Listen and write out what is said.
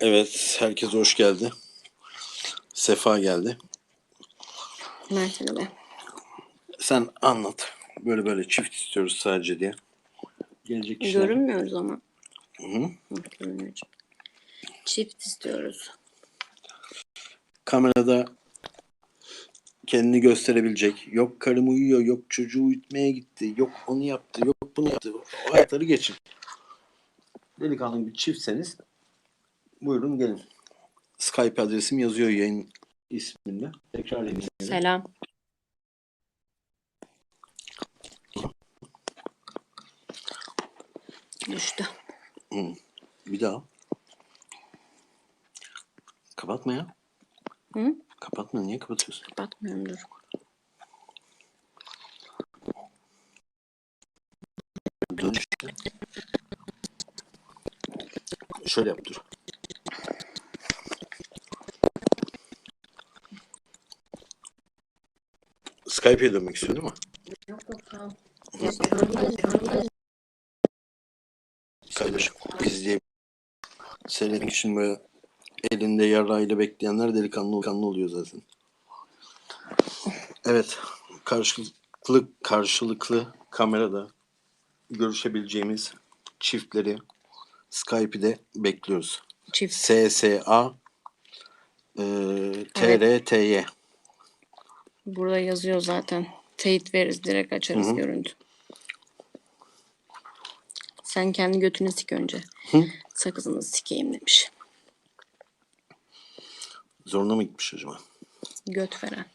Evet, herkes hoş geldi. Sefa geldi. Mertebe. Sen anlat. Böyle böyle çift istiyoruz sadece diye. Gelecek kişiler. Görünmüyoruz ama. Hı hı. Görünüyor. Çift istiyoruz. Kamerada kendini gösterebilecek. Yok karım uyuyor, yok çocuğu uyutmaya gitti, yok onu yaptı, yok bunu yaptı. O hayatları geçin. Delikanlı bir çiftseniz buyurun gelin. Skype adresim yazıyor yayın isminde. Tekrar edeyim. Selam. Düştü. Bir daha. Kapatma ya. Hı? Kapatma. Niye kapatıyorsun? Bakmıyorum dur. Dön işte. Şöyle yap dur. Skype'e dönmek istiyor değil mi? Kardeşim izleyip seyretmek için böyle elinde yarayla bekleyenler delikanlı kanlı oluyor zaten. Evet. Karşılıklı karşılıklı kamerada görüşebileceğimiz çiftleri Skype'de bekliyoruz. Çift. SSA e, TRTY. Burada yazıyor zaten. Teyit veririz. Direkt açarız Hı hı. görüntü. Sen kendi götünü sik önce. Hı? Sakızını sikeyim demiş. Zoruna mı gitmiş acaba? Göt veren.